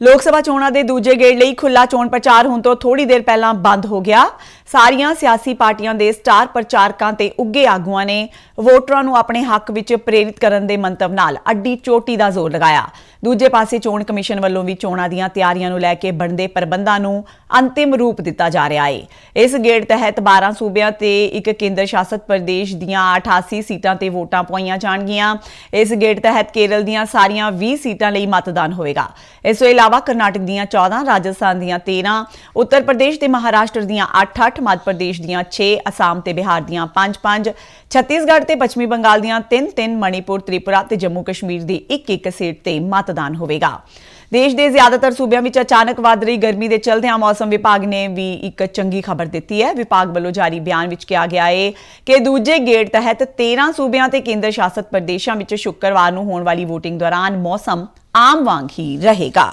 ਲੋਕ ਸਭਾ ਚੋਣਾਂ ਦੇ ਦੂਜੇ ਗੇੜ ਲਈ ਖੁੱਲਾ ਚੋਣ ਪ੍ਰਚਾਰ ਹੁਣ ਤੋਂ ਥੋੜੀ ਦੇਰ ਪਹਿਲਾਂ ਬੰਦ ਹੋ ਗਿਆ। ਸਾਰੀਆਂ ਸਿਆਸੀ ਪਾਰਟੀਆਂ ਦੇ ਸਟਾਰ ਪ੍ਰਚਾਰਕਾਂ ਤੇ ਉੱਗੇ ਆਗੂਆਂ ਨੇ ਵੋਟਰਾਂ ਨੂੰ ਆਪਣੇ ਹੱਕ ਵਿੱਚ ਪ੍ਰੇਰਿਤ ਕਰਨ ਦੇ ਮੰਤਵ ਨਾਲ ਅੱਡੀ ਚੋਟੀ ਦਾ ਜ਼ੋਰ ਲਗਾਇਆ। ਦੂਜੇ ਪਾਸੇ ਚੋਣ ਕਮਿਸ਼ਨ ਵੱਲੋਂ ਵੀ ਚੋਣਾਂ ਦੀਆਂ ਤਿਆਰੀਆਂ ਨੂੰ ਲੈ ਕੇ ਬਣਦੇ ਪ੍ਰਬੰਧਾਂ ਨੂੰ ਅੰਤਿਮ ਰੂਪ ਦਿੱਤਾ ਜਾ ਰਿਹਾ ਹੈ ਇਸ ਗੇੜ ਤਹਿਤ 12 ਸੂਬਿਆਂ ਤੇ ਇੱਕ ਕੇਂਦਰ ਸ਼ਾਸਤ ਪ੍ਰਦੇਸ਼ ਦੀਆਂ 88 ਸੀਟਾਂ ਤੇ ਵੋਟਾਂ ਪਾਈਆਂ ਜਾਣਗੀਆਂ। ਇਸ ਗੇੜ ਤਹਿਤ ਕੇਰਲ ਦੀਆਂ ਸਾਰੀਆਂ 20 ਸੀਟਾਂ ਲਈ ਮਤਦਾਨ ਹੋਵੇਗਾ। ਇਸ ਤੋਂ ਇਲਾਵਾ ਕਰਨਾਟਕ ਦੀਆਂ 14 ਰਾਜਸਥਾਨ ਦੀਆਂ 13 ਉੱਤਰ ਪ੍ਰਦੇਸ਼ ਤੇ ਮਹਾਰਾਸ਼ਟਰ ਦੀਆਂ 8-8 ਮੱਧ ਪ੍ਰਦੇਸ਼ ਦੀਆਂ 6 ਅਸਾਮ ਤੇ ਬਿਹਾਰ ਦੀਆਂ 5-5 ਛੱਤੀਸਗੜ੍ਹ ਤੇ ਪੱਛਮੀ ਬੰਗਾਲ ਦੀਆਂ 3-3 ਮਣੀਪੁਰ, ਤ੍ਰਿਪੁਰਾ ਤੇ ਜੰਮੂ ਕਸ਼ਮੀਰ ਦੀ 1-1 ਸੀਟ ਤੇ ਮਤਦਾਨ ਹੋਵੇਗਾ। ਦੇਸ਼ ਦੇ ਜ਼ਿਆਦਾਤਰ ਸੂਬਿਆਂ ਵਿੱਚ ਅਚਾਨਕ ਵਧ ਰਹੀ ਗਰਮੀ ਦੇ ਚਲਦਿਆਂ ਮੌਸਮ ਵਿਭਾਗ ਨੇ ਵੀ ਇੱਕ ਚੰਗੀ ਖਬਰ ਦਿੱਤੀ ਹੈ। ਵਿਭਾਗ ਵੱਲੋਂ ਜਾਰੀ ਬਿਆਨ ਵਿੱਚ ਕਿਹਾ ਗਿਆ ਹੈ ਕਿ ਦੂਜੇ ਗੇੜ ਤਹਿਤ 13 ਸੂਬਿਆਂ ਤੇ ਕੇਂਦਰ ਸ਼ਾਸਤ ਪ੍ਰਦੇਸ਼ਾਂ ਵਿੱਚ ਸ਼ੁੱਕਰਵਾਰ ਨੂੰ ਹੋਣ ਵਾਲੀ VOTING ਦੌਰਾਨ ਮੌਸਮ ਆਮ ਵਾਂਗ ਹੀ ਰਹੇਗਾ।